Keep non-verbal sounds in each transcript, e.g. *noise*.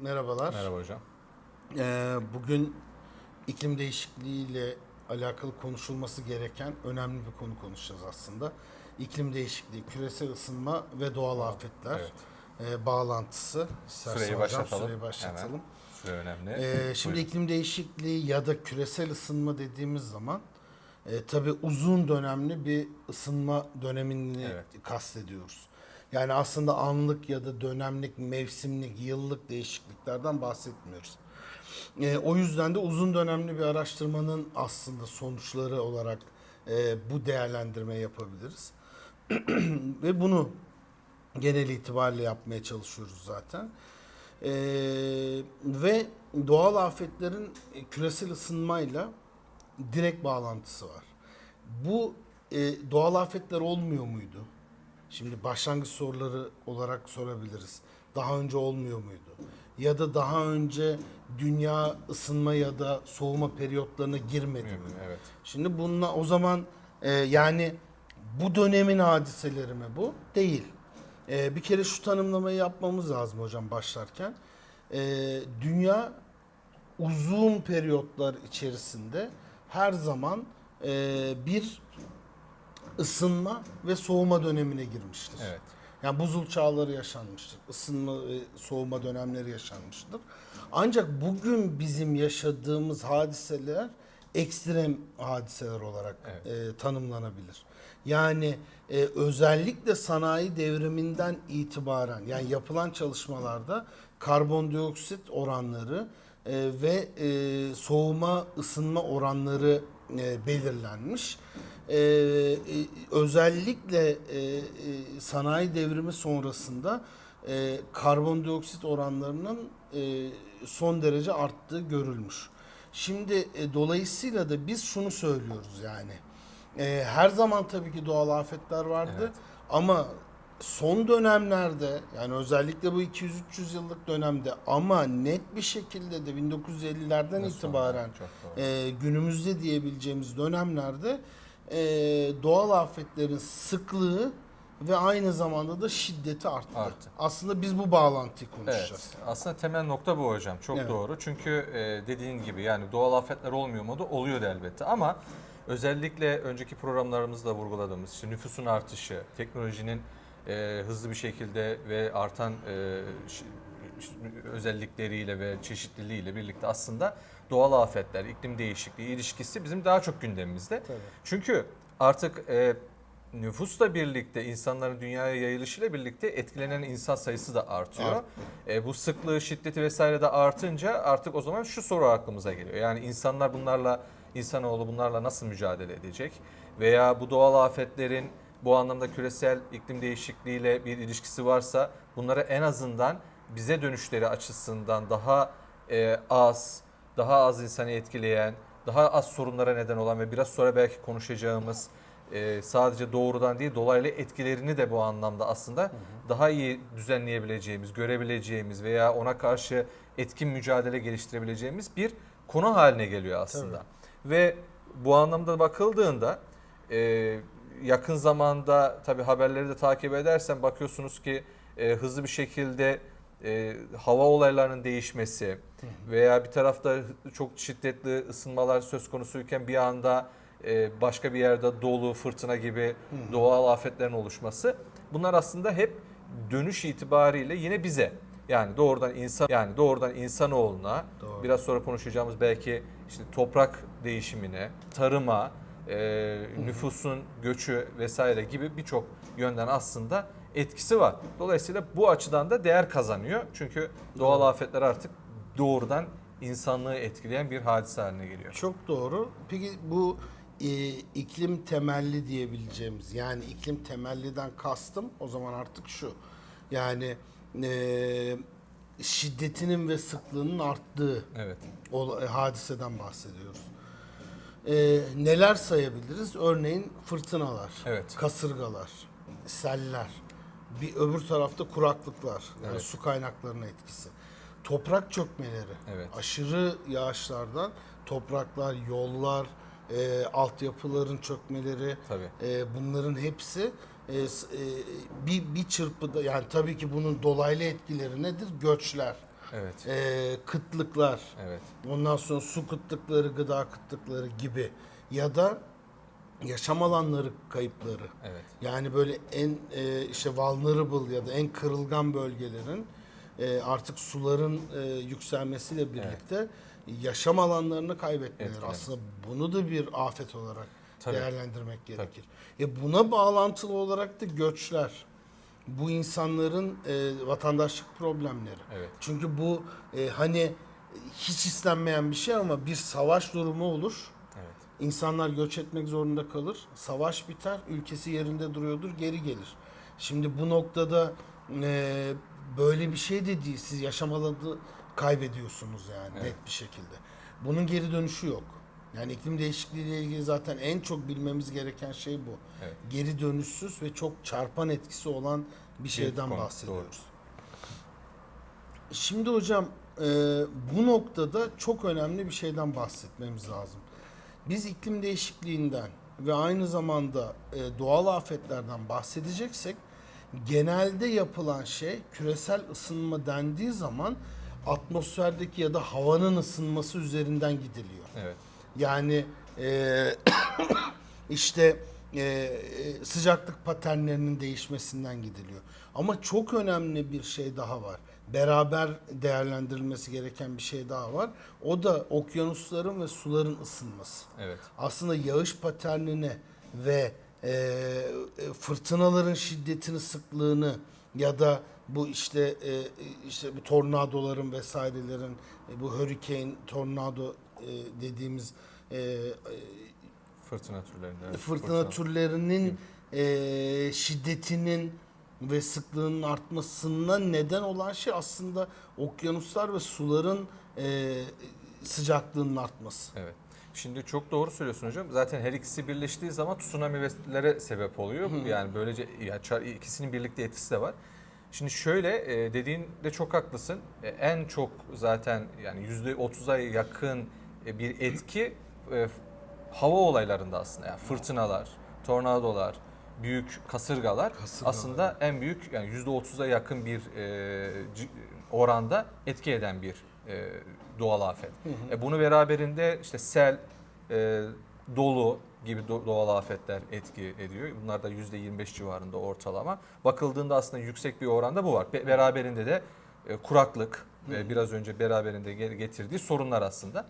Merhabalar. Merhaba hocam. Ee, bugün iklim değişikliğiyle alakalı konuşulması gereken önemli bir konu konuşacağız aslında. İklim değişikliği, küresel ısınma ve doğal afetler Evet. e, bağlantısı. İstersen Süreyi hocam başlatalım. Süreyi başlatalım. Hemen. Süre önemli. Ee, şimdi Buyurun. iklim değişikliği ya da küresel ısınma dediğimiz zaman e, tabii uzun dönemli bir ısınma dönemini Evet. kastediyoruz. Yani aslında anlık ya da dönemlik, mevsimlik, yıllık değişikliklerden bahsetmiyoruz. E, o yüzden de uzun dönemli bir araştırmanın aslında sonuçları olarak e, bu değerlendirme yapabiliriz. *clears throat* Ve bunu genel itibariyle yapmaya çalışıyoruz zaten. Ee, ve doğal afetlerin e, küresel ısınmayla direkt bağlantısı var. Bu e, doğal afetler olmuyor muydu? Şimdi başlangıç soruları olarak sorabiliriz. Daha önce olmuyor muydu? Ya da daha önce dünya ısınma ya da soğuma periyotlarına girmedi mi? Evet. Şimdi bununla o zaman e, yani bu dönemin hadiseleri mi bu? Değil. E, bir kere şu tanımlamayı yapmamız lazım hocam başlarken. E, dünya uzun periyotlar içerisinde her zaman e, bir ısınma ve soğuma dönemine girmiştir. Evet. Yani buzul çağları yaşanmıştır. Isınma ve soğuma dönemleri yaşanmıştır. Ancak bugün bizim yaşadığımız hadiseler ekstrem hadiseler olarak e, tanımlanabilir. Yani e, özellikle sanayi devriminden itibaren yani yapılan çalışmalarda karbondioksit oranları e, ve e, soğuma ısınma oranları e, belirlenmiş. E, e, özellikle e, e, sanayi devrimi sonrasında e, karbondioksit oranlarının e, son derece arttığı görülmüş. Şimdi e, dolayısıyla da biz şunu söylüyoruz yani. E, her zaman tabii ki doğal afetler vardı Evet. ama son dönemlerde yani özellikle bu 200-300 yıllık dönemde ama net bir şekilde de 1950'lerden Nasıl itibaren e, günümüzde diyebileceğimiz dönemlerde e, doğal afetlerin sıklığı ve aynı zamanda da şiddeti arttı. Arttı. Aslında biz bu bağlantıyı konuşacağız. Evet. Aslında temel nokta bu hocam. Çok Evet. doğru. Çünkü e, dediğin gibi yani doğal afetler olmuyor mu da oluyor elbette ama özellikle önceki programlarımızda vurguladığımız işte nüfusun artışı, teknolojinin e, hızlı bir şekilde ve artan e, özellikleriyle ve çeşitliliğiyle birlikte aslında doğal afetler, iklim değişikliği ilişkisi bizim daha çok gündemimizde. Tabii. Çünkü artık e, nüfusla birlikte insanların dünyaya yayılışıyla birlikte etkilenen insan sayısı da artıyor. E, bu sıklığı, şiddeti vesaire de artınca artık o zaman şu soru aklımıza geliyor. Yani insanlar bunlarla, insanoğlu bunlarla nasıl mücadele edecek? Veya bu doğal afetlerin bu anlamda küresel iklim değişikliğiyle bir ilişkisi varsa bunları en azından bize dönüşleri açısından daha e, az, daha az insanı etkileyen, daha az sorunlara neden olan ve biraz sonra belki konuşacağımız e, sadece doğrudan değil dolaylı etkilerini de bu anlamda aslında daha iyi düzenleyebileceğimiz, görebileceğimiz veya ona karşı etkin mücadele geliştirebileceğimiz bir konu haline geliyor aslında. Ve bu anlamda bakıldığında e, yakın zamanda tabi haberleri de takip edersen bakıyorsunuz ki e, hızlı bir şekilde e, hava olaylarının değişmesi veya bir tarafta çok şiddetli ısınmalar söz konusuyken bir anda e, başka bir yerde dolu, fırtına gibi doğal afetlerin oluşması bunlar aslında hep dönüş itibariyle yine bize yani doğrudan insan yani doğrudan insanoğluna Doğru. biraz sonra konuşacağımız belki işte toprak değişimine, tarıma, e, nüfusun göçü vesaire gibi birçok yönden aslında etkisi var. Dolayısıyla bu açıdan da değer kazanıyor. Çünkü doğal afetler artık doğrudan insanlığı etkileyen bir hadise haline geliyor. Çok doğru. Peki bu e, iklim temelli diyebileceğimiz yani iklim temelliden kastım o zaman artık şu. Yani e, şiddetinin ve sıklığının arttığı Evet. ol- e, hadiseden bahsediyoruz. E, neler sayabiliriz? Örneğin fırtınalar, Evet. kasırgalar, seller, bir öbür tarafta kuraklıklar, yani Evet. su kaynaklarının etkisi. Toprak çökmeleri, Evet. aşırı yağışlardan topraklar, yollar, e, altyapıların çökmeleri, Tabii. e, bunların hepsi e, e, bir bir çırpıda yani tabii ki bunun dolaylı etkileri nedir? Göçler. Evet. e, kıtlıklar, Evet. ondan sonra su kıtlıkları, gıda kıtlıkları gibi ya da yaşam alanları kayıpları. Evet. Yani böyle en e, işte vulnerable ya da en kırılgan bölgelerin e, artık suların e, yükselmesiyle birlikte yaşam alanlarını kaybetmeleri. Etkilemek. Aslında bunu da bir afet olarak Tabii. değerlendirmek gerekir. E buna bağlantılı olarak da göçler. Bu insanların e, vatandaşlık problemleri. Evet. Çünkü bu e, hani hiç istenmeyen bir şey ama bir savaş durumu olur. Evet. İnsanlar göç etmek zorunda kalır. Savaş biter, ülkesi yerinde duruyordur, geri gelir. Şimdi bu noktada e, böyle bir şey de değil. Siz yaşam alanı kaybediyorsunuz yani Evet. net bir şekilde. Bunun geri dönüşü yok. Yani iklim değişikliği ile ilgili zaten en çok bilmemiz gereken şey bu. Evet. Geri dönüşsüz ve çok çarpan etkisi olan bir şeyden konu, bahsediyoruz. Şimdi hocam e, bu noktada çok önemli bir şeyden bahsetmemiz lazım. Biz iklim değişikliğinden ve aynı zamanda e, doğal afetlerden bahsedeceksek genelde yapılan şey küresel ısınma dendiği zaman atmosferdeki ya da havanın ısınması üzerinden gidiliyor. Evet. Yani e, *coughs* işte e, e, sıcaklık paternlerinin değişmesinden gidiliyor. Ama çok önemli bir şey daha var. Beraber değerlendirilmesi gereken bir şey daha var. O da okyanusların ve suların ısınması. Evet. Aslında yağış paternini ve e, e, fırtınaların şiddetini, sıklığını ya da bu işte e, işte bu tornadoların vesairelerin e, bu hurricane, tornado e, dediğimiz e, e, Fırtına türlerinde. evet. fırtına türlerinin e, şiddetinin ve sıklığının artmasına neden olan şey aslında okyanuslar ve suların e, sıcaklığının artması. Evet. Şimdi çok doğru söylüyorsun hocam. Zaten her ikisi birleştiği zaman tsunami'lere sebep oluyor. Yani böylece ikisinin birlikte etkisi de var. Şimdi şöyle e, dediğinde çok haklısın. E, En çok zaten yani %30'a yakın e, bir etki hava olaylarında aslında. Yani fırtınalar, tornadolar, büyük kasırgalar, Kasırgalar. aslında en büyük yani %30'a yakın bir e, oranda etki eden bir e, doğal afet. E, bunu beraberinde işte sel, e, dolu gibi do- doğal afetler etki ediyor. Bunlar da %25 civarında ortalama. Bakıldığında aslında yüksek bir oranda bu var. Be- beraberinde de e, kuraklık ve biraz önce beraberinde ge- getirdiği sorunlar aslında.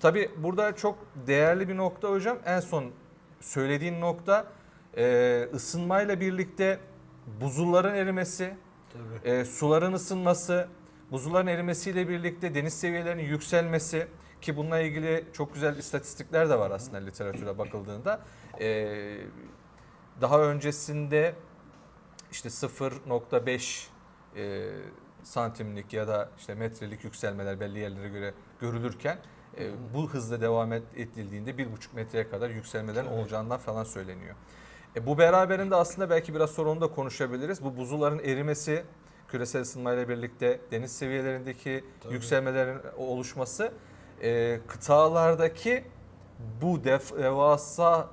Tabii burada çok değerli bir nokta hocam. En son söylediğin nokta e, ısınmayla birlikte buzulların erimesi, Tabii. e, suların ısınması, buzulların erimesiyle birlikte deniz seviyelerinin yükselmesi ki bununla ilgili çok güzel istatistikler de var aslında literatüre bakıldığında. E, daha öncesinde işte 0.5 e, santimlik ya da işte metrelik yükselmeler belli yerlere göre görülürken e, bu hızla devam et- edildiğinde 1.5 metreye kadar yükselmelerin Evet. olacağından falan söyleniyor. E, bu beraberinde aslında belki biraz sonra onu da konuşabiliriz. Bu buzulların erimesi, küresel ısınmayla birlikte deniz seviyelerindeki Tabii. yükselmelerin oluşması e, kıtalardaki bu devasa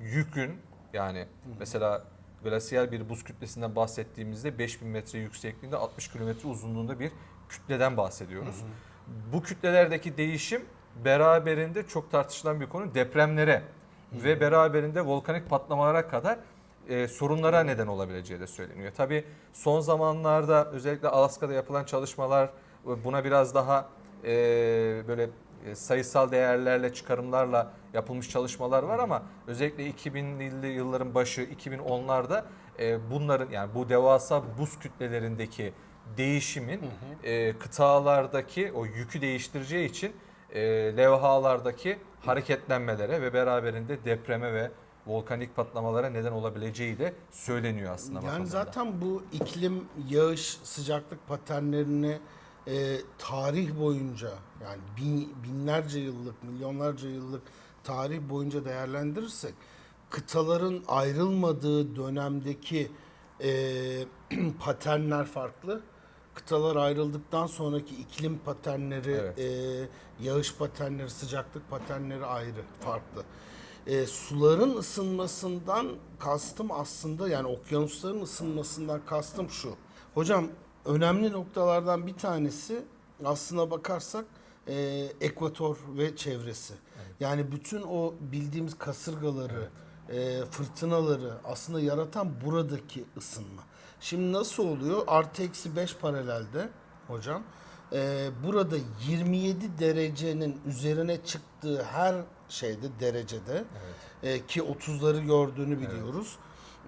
yükün yani mesela glasyal bir buz kütlesinden bahsettiğimizde 5000 metre yüksekliğinde 60 kilometre uzunluğunda bir kütleden bahsediyoruz. Bu kütlelerdeki değişim beraberinde çok tartışılan bir konu depremlere ve beraberinde volkanik patlamalara kadar e, sorunlara neden olabileceği de söyleniyor. Tabii son zamanlarda özellikle Alaska'da yapılan çalışmalar e, buna biraz daha e, böyle e, sayısal değerlerle çıkarımlarla yapılmış çalışmalar var ama özellikle 2000'li yılların başı 2010'larda e, bunların yani bu devasa buz kütlelerindeki değişimin e, kıtalardaki o yükü değiştireceği için e, levhalardaki hareketlenmelere ve beraberinde depreme ve volkanik patlamalara neden olabileceği de söyleniyor aslında. Yani bakıldığında. zaten bu iklim, yağış, sıcaklık paternlerini e, tarih boyunca yani bin, binlerce yıllık, milyonlarca yıllık tarih boyunca değerlendirirsek kıtaların ayrılmadığı dönemdeki e, *clears throat* paternler farklı. Kıtalar ayrıldıktan sonraki iklim paternleri, Evet. e, yağış paternleri, sıcaklık paternleri ayrı, farklı. E, suların ısınmasından kastım aslında yani okyanusların ısınmasından kastım şu. Hocam önemli noktalardan bir tanesi aslına bakarsak e, ekvator ve çevresi. Yani bütün o bildiğimiz kasırgaları, e, fırtınaları aslında yaratan buradaki ısınma. Şimdi nasıl oluyor? Artı eksi 5 paralelde hocam. e, burada 27 derecenin üzerine çıktığı her şeyde derecede e, ki 30'ları gördüğünü biliyoruz.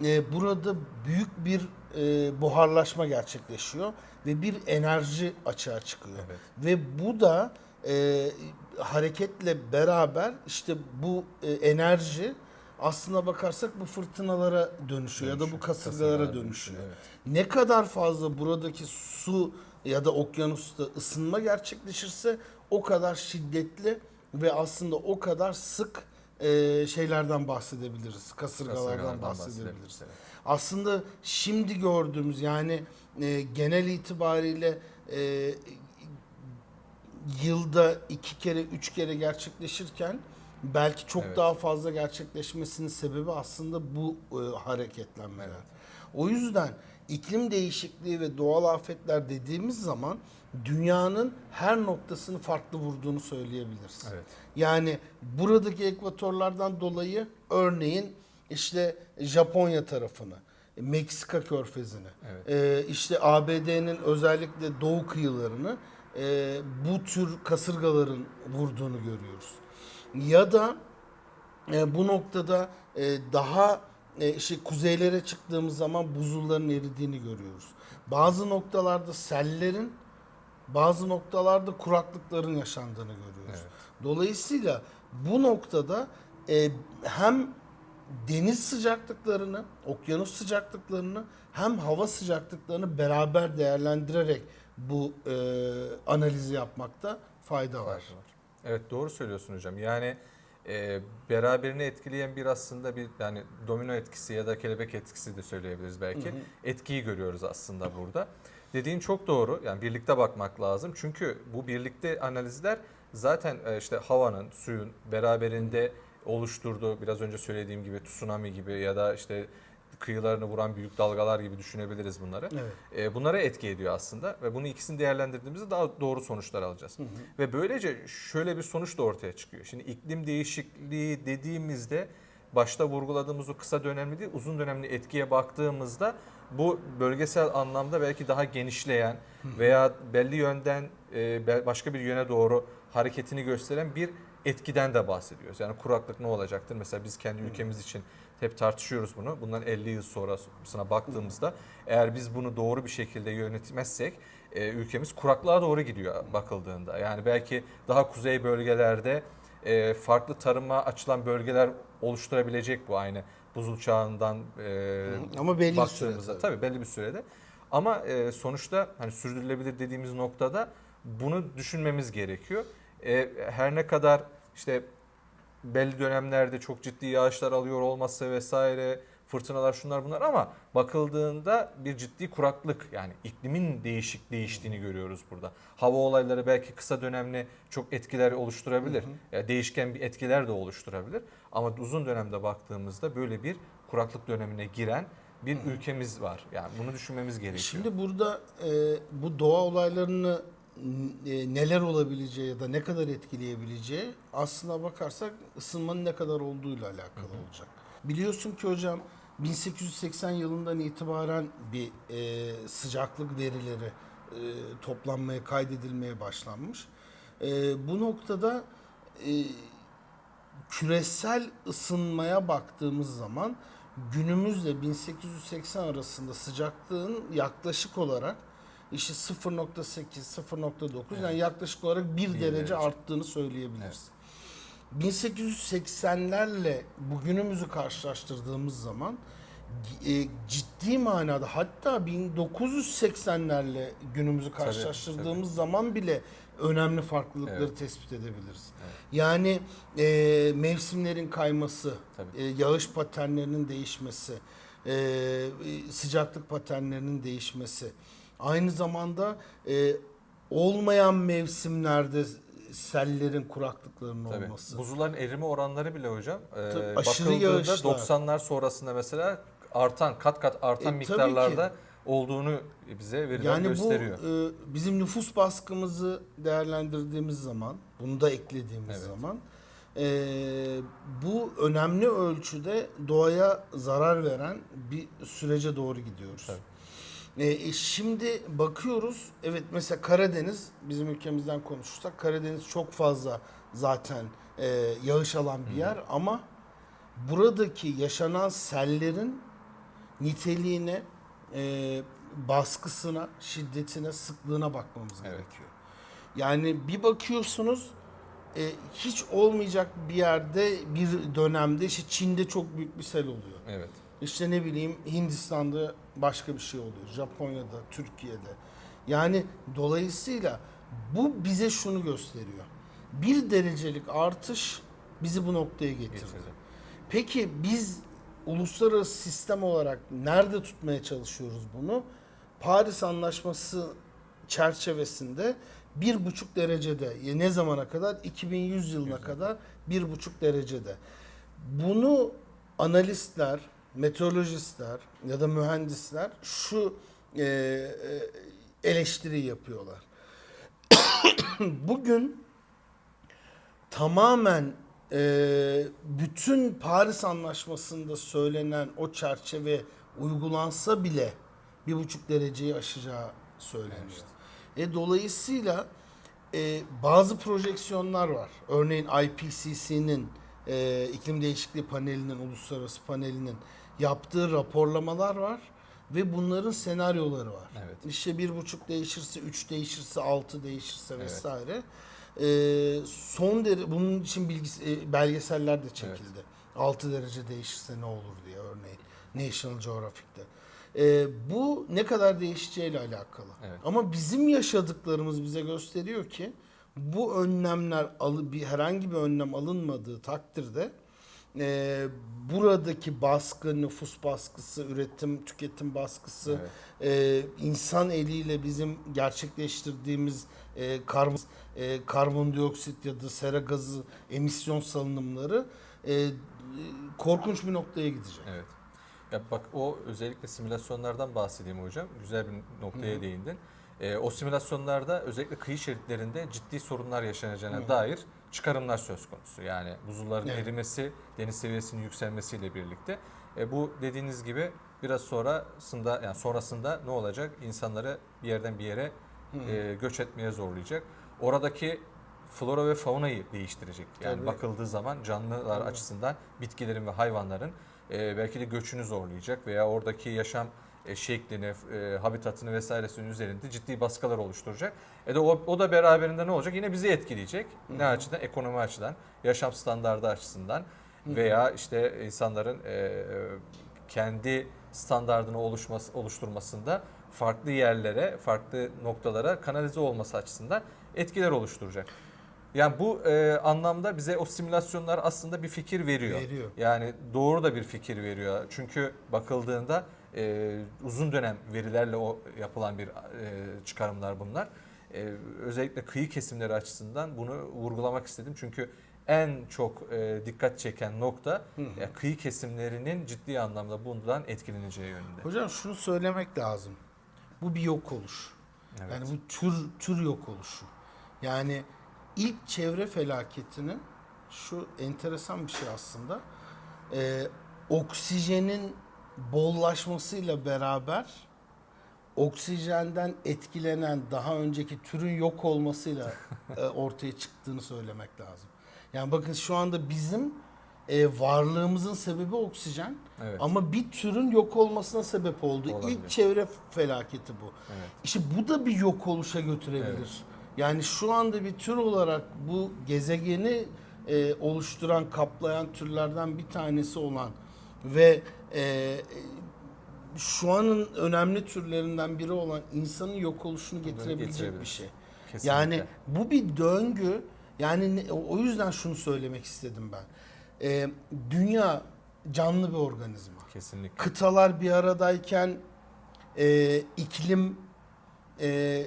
E, burada büyük bir e, buharlaşma gerçekleşiyor ve bir enerji açığa çıkıyor. Evet. Ve bu da e, hareketle beraber işte bu e, enerji aslına bakarsak bu fırtınalara dönüşüyor, ya da bu Dönüşüyor, kasırgalara dönüşüyor. dönüşüyor, Ne kadar fazla buradaki su ya da okyanusta ısınma gerçekleşirse o kadar şiddetli ve aslında o kadar sık e, şeylerden bahsedebiliriz. Kasırgalardan, Kasırgalardan bahsedebiliriz. bahsedebiliriz, evet. Aslında şimdi gördüğümüz yani e, genel itibariyle e, yılda iki kere, üç kere gerçekleşirken belki çok Evet. daha fazla gerçekleşmesinin sebebi aslında bu e, hareketlenmeler. O yüzden iklim değişikliği ve doğal afetler dediğimiz zaman dünyanın her noktasını farklı vurduğunu söyleyebiliriz. Evet. Yani buradaki ekvatorlardan dolayı örneğin işte Japonya tarafını, Meksika körfezini, Evet. e, işte ABD'nin özellikle doğu kıyılarını e, bu tür kasırgaların vurduğunu görüyoruz. Ya da e, bu noktada e, daha e, işte kuzeylere çıktığımız zaman buzulların eridiğini görüyoruz. Bazı noktalarda sellerin, bazı noktalarda kuraklıkların yaşandığını görüyoruz. Evet. Dolayısıyla bu noktada e, hem deniz sıcaklıklarını, okyanus sıcaklıklarını hem hava sıcaklıklarını beraber değerlendirerek bu e, analizi yapmakta fayda var. Evet doğru söylüyorsun hocam. Yani e, beraberini etkileyen bir aslında bir yani domino etkisi ya da kelebek etkisi de söyleyebiliriz belki. Etkiyi görüyoruz aslında burada. Dediğin çok doğru. Yani birlikte bakmak lazım. Çünkü bu birlikte analizler zaten e, işte havanın, suyun beraberinde oluşturduğu biraz önce söylediğim gibi tsunami gibi ya da işte kıyılarını vuran büyük dalgalar gibi düşünebiliriz bunları. Evet. E, bunlara etki ediyor aslında ve bunu ikisini değerlendirdiğimizde daha doğru sonuçlar alacağız. Ve böylece şöyle bir sonuç da ortaya çıkıyor. Şimdi iklim değişikliği dediğimizde başta vurguladığımız o kısa dönemli değil uzun dönemli etkiye baktığımızda bu bölgesel anlamda belki daha genişleyen veya belli yönden e, başka bir yöne doğru hareketini gösteren bir etkiden de bahsediyoruz. Yani kuraklık ne olacaktır? Mesela biz kendi ülkemiz için hep tartışıyoruz bunu. Bundan 50 yıl sonrasına baktığımızda eğer biz bunu doğru bir şekilde yönetmezsek e, ülkemiz kuraklığa doğru gidiyor bakıldığında. Yani belki daha kuzey bölgelerde e, farklı tarıma açılan bölgeler oluşturabilecek bu aynı buzul çağından e, Ama belli bir süre tabii. tabii belli bir sürede. Ama e, sonuçta hani sürdürülebilir dediğimiz noktada bunu düşünmemiz gerekiyor. E, her ne kadar işte belli dönemlerde çok ciddi yağışlar alıyor olması vesaire fırtınalar şunlar bunlar ama bakıldığında bir ciddi kuraklık yani iklimin değişik değiştiğini görüyoruz burada. Hava olayları belki kısa dönemli çok etkiler oluşturabilir. Ya değişken bir etkiler de oluşturabilir. Ama uzun dönemde baktığımızda böyle bir kuraklık dönemine giren bir ülkemiz var. Yani bunu düşünmemiz gerekiyor. Şimdi burada e, bu doğa olaylarını neler olabileceği ya da ne kadar etkileyebileceği aslına bakarsak ısınmanın ne kadar olduğuyla alakalı olacak. Biliyorsun ki hocam 1880 yılından itibaren bir e, sıcaklık verileri e, toplanmaya, kaydedilmeye başlanmış. E, bu noktada e, küresel ısınmaya baktığımız zaman günümüzle 1880 arasında sıcaklığın yaklaşık olarak işte 0.8 0.9 yani yaklaşık olarak 1 Bir derece, derece. arttığını söyleyebiliriz. 1880'lerle bugünümüzü karşılaştırdığımız zaman e, ciddi manada hatta 1980'lerle günümüzü karşılaştırdığımız zaman bile önemli farklılıkları Evet. tespit edebiliriz. Evet. Yani e, mevsimlerin kayması, Tabii. e, yağış paternlerinin değişmesi, e, sıcaklık paternlerinin değişmesi, aynı zamanda e, olmayan mevsimlerde sellerin, kuraklıkların Tabii. olması. Buzulların erime oranları bile hocam e, Tabii, aşırı bakıldığında yağışlar. 90'lar sonrasında mesela artan kat kat artan E, miktarlarda olduğunu bize veriler Yani gösteriyor. bu e, bizim nüfus baskımızı değerlendirdiğimiz zaman, bunu da eklediğimiz Evet. zaman e, bu önemli ölçüde doğaya zarar veren bir sürece doğru gidiyoruz. Tabii. E, şimdi bakıyoruz, evet mesela Karadeniz, bizim ülkemizden konuşursak Karadeniz çok fazla zaten e, yağış alan bir yer ama buradaki yaşanan sellerin niteliğine, e, baskısına, şiddetine, sıklığına bakmamız Evet. gerekiyor. Yani bir bakıyorsunuz e, hiç olmayacak bir yerde bir dönemde işte Çin'de çok büyük bir sel oluyor. Evet. İşte ne bileyim Hindistan'da başka bir şey oluyor. Japonya'da, Türkiye'de. Yani dolayısıyla bu bize şunu gösteriyor. Bir derecelik artış bizi bu noktaya getirdi. Getirdi. Peki biz uluslararası sistem olarak nerede tutmaya çalışıyoruz bunu? Paris Anlaşması çerçevesinde bir buçuk derecede ne zamana kadar 2100 yılına kadar bir buçuk derecede. Bunu analistler, meteorolojistler ya da mühendisler şu e, e, eleştiri yapıyorlar. *coughs* Bugün tamamen e, bütün Paris Anlaşması'nda söylenen o çerçeve uygulansa bile bir buçuk dereceyi aşacağı söyleniyor. E, dolayısıyla e, bazı projeksiyonlar var. Örneğin IPCC'nin e, iklim değişikliği panelinin, uluslararası panelinin yaptığı raporlamalar var ve bunların senaryoları var. Evet. İşte bir buçuk değişirse, üç değişirse, altı değişirse Evet. vesaire. E, son dere bunun için bilgis e, belgeseller de çekildi. 6 derece değişirse ne olur diye örneğin National Geographic'te. E, bu ne kadar değişeceğiyle alakalı. Evet. Ama bizim yaşadıklarımız bize gösteriyor ki bu önlemler alı, bir herhangi bir önlem alınmadığı takdirde e, buradaki baskı, nüfus baskısı, üretim, tüketim baskısı, e, insan eliyle bizim gerçekleştirdiğimiz e, karbon, e, karbondioksit ya da sera gazı emisyon salınımları e, e, korkunç bir noktaya gidecek. Evet. Ya bak o özellikle simülasyonlardan bahsedeyim hocam. Güzel bir noktaya değindin. Ee, o simülasyonlarda özellikle kıyı şeritlerinde ciddi sorunlar yaşanacağına dair çıkarımlar söz konusu. Yani buzulların Evet. erimesi, deniz seviyesinin yükselmesiyle birlikte. E, bu dediğiniz gibi biraz sonrasında yani sonrasında ne olacak? İnsanları bir yerden bir yere e, göç etmeye zorlayacak. Oradaki flora ve faunayı değiştirecek. Yani Tabii. bakıldığı zaman canlılar Tabii. açısından bitkilerin ve hayvanların e, belki de göçünü zorlayacak veya oradaki yaşam e, şeklini, e, habitatını vesairesinin üzerinde ciddi baskılar oluşturacak. E de o, o da beraberinde ne olacak? Yine bizi etkileyecek. Ne açıdan? Ekonomi açıdan, yaşam standardı açısından veya işte insanların e, kendi standardını oluşması, oluşturmasında farklı yerlere, farklı noktalara kanalize olması açısından etkiler oluşturacak. Yani bu e, anlamda bize o simülasyonlar aslında bir fikir veriyor. Veriyor. Yani doğru da bir fikir veriyor. Çünkü bakıldığında e, uzun dönem verilerle o yapılan bir e, çıkarımlar bunlar. E, özellikle kıyı kesimleri açısından bunu vurgulamak istedim. Çünkü en çok e, dikkat çeken nokta ya, kıyı kesimlerinin ciddi anlamda bundan etkileneceği yönünde. Hocam şunu söylemek lazım. Bu bir yok oluş. Evet. Yani bu tür tür yok oluşu. Yani ilk çevre felaketinin şu enteresan bir şey aslında. Ee, oksijenin bollaşmasıyla beraber oksijenden etkilenen daha önceki türün yok olmasıyla e, *laughs* ortaya çıktığını söylemek lazım. Yani bakın şu anda bizim e, varlığımızın sebebi oksijen Evet. ama bir türün yok olmasına sebep oldu. Olabilir. İlk çevre felaketi bu. Evet. İşte bu da bir yok oluşa götürebilir. Evet. Yani şu anda bir tür olarak bu gezegeni e, oluşturan, kaplayan türlerden bir tanesi olan ve e, şu anın önemli türlerinden biri olan insanın yok oluşunu getirebilecek bir şey. Kesinlikle. Yani bu bir döngü. Yani o yüzden şunu söylemek istedim ben. E, dünya canlı bir organizma kesinlikle. kıtalar bir aradayken e, iklim e,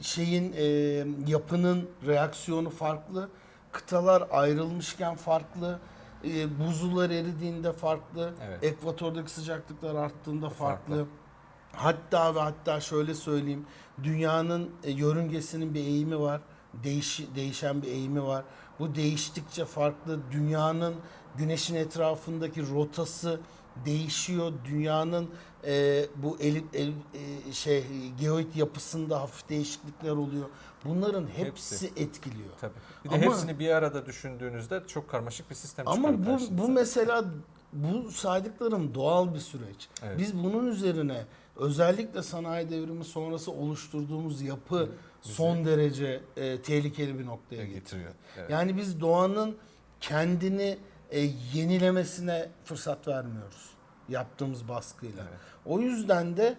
şeyin e, yapının reaksiyonu farklı. Kıtalar ayrılmışken farklı. E, buzullar eridiğinde farklı. Evet. Ekvatordaki sıcaklıklar arttığında farklı. farklı. Hatta ve hatta şöyle söyleyeyim. Dünyanın e, yörüngesinin bir eğimi var. Değiş, değişen bir eğimi var. Bu değiştikçe farklı dünyanın güneşin etrafındaki rotası değişiyor. Dünyanın e, bu el, el- e, şey geoid yapısında hafif değişiklikler oluyor. Bunların hepsi, Hepsi. etkiliyor. Tabii. Bir de Ama- hepsini bir arada düşündüğünüzde çok karmaşık bir sistem çıkar Ama bu karşınıza. bu mesela bu saydıklarım doğal bir süreç. Evet. Biz bunun üzerine özellikle sanayi devrimi sonrası oluşturduğumuz yapı son derece e, tehlikeli bir noktaya getiriyor. getiriyor. Evet. Yani biz doğanın kendini e, yenilemesine fırsat vermiyoruz yaptığımız baskıyla. Evet. O yüzden de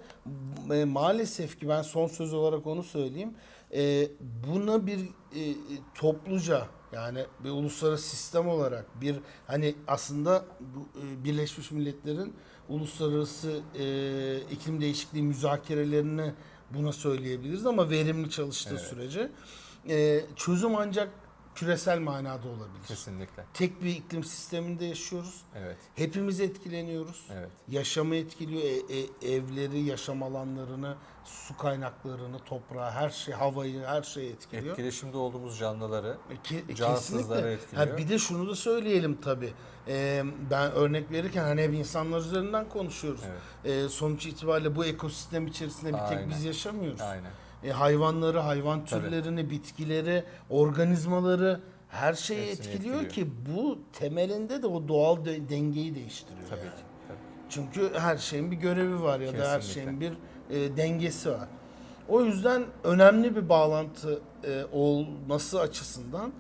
e, maalesef ki ben son söz olarak onu söyleyeyim. E, buna bir e, topluca yani bir uluslararası sistem olarak bir hani aslında bu, e, Birleşmiş Milletler'in uluslararası e, iklim değişikliği müzakerelerini buna söyleyebiliriz ama verimli çalıştığı Evet. sürece e, çözüm ancak küresel manada olabilir. Kesinlikle. Tek bir iklim sisteminde yaşıyoruz. Evet. Hepimiz etkileniyoruz. Evet. Yaşamı etkiliyor. E- e- evleri, yaşam alanlarını, su kaynaklarını, toprağı, her şey, havayı, her şeyi etkiliyor. Etkileşimde olduğumuz canlıları E, ke- cansızları kesinlikle. etkiliyor. Ha, bir de şunu da söyleyelim tabii. Ee, ben örnek verirken hani hep insanlar üzerinden konuşuyoruz. Evet. Ee, sonuç itibariyle bu ekosistem içerisinde bir tek Aynen. biz yaşamıyoruz. Aynen. E, hayvanları, hayvan Tabii. türlerini, bitkileri, organizmaları her şeyi Hepsini etkiliyor, etkiliyor. ki bu temelinde de o doğal de- dengeyi değiştiriyor. Tabii yani. ki. Tabii. Çünkü her şeyin bir görevi var ya da her Kesinlikle. şeyin bir e, dengesi var. O yüzden önemli bir bağlantı e, olması açısından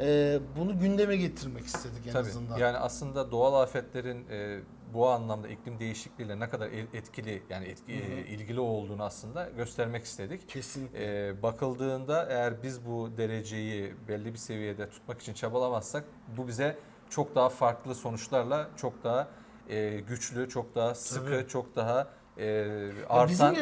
e, bunu gündeme getirmek istedik en Tabii. azından. Yani aslında doğal afetlerin e, bu anlamda iklim değişikliğiyle ne kadar etkili yani etki, e, ilgili olduğunu aslında göstermek istedik. Kesinlikle. E, bakıldığında eğer biz bu dereceyi belli bir seviyede tutmak için çabalamazsak bu bize çok daha farklı sonuçlarla çok daha e, güçlü, çok daha sıkı, Tabii. çok daha e, Ya bizim artan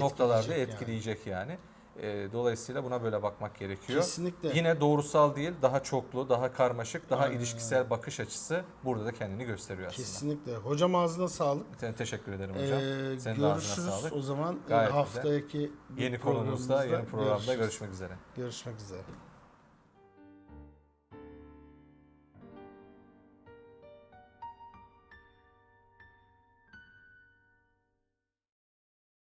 noktalarda etkileyecek yani. etkileyecek yani. E, dolayısıyla buna böyle bakmak gerekiyor. Kesinlikle. Yine doğrusal değil, daha çoklu, daha karmaşık, daha Aynen ilişkisel bakış açısı burada da kendini gösteriyor aslında. Kesinlikle. Hocam ağzına sağlık. Te- Teşekkür ederim hocam. Ee, Senin de ağzına görüşürüz sağlık. o zaman e, Gayet güzel. haftaki bir Yeni konumuzda, yeni programda görüşürüz. görüşmek üzere. Görüşmek üzere.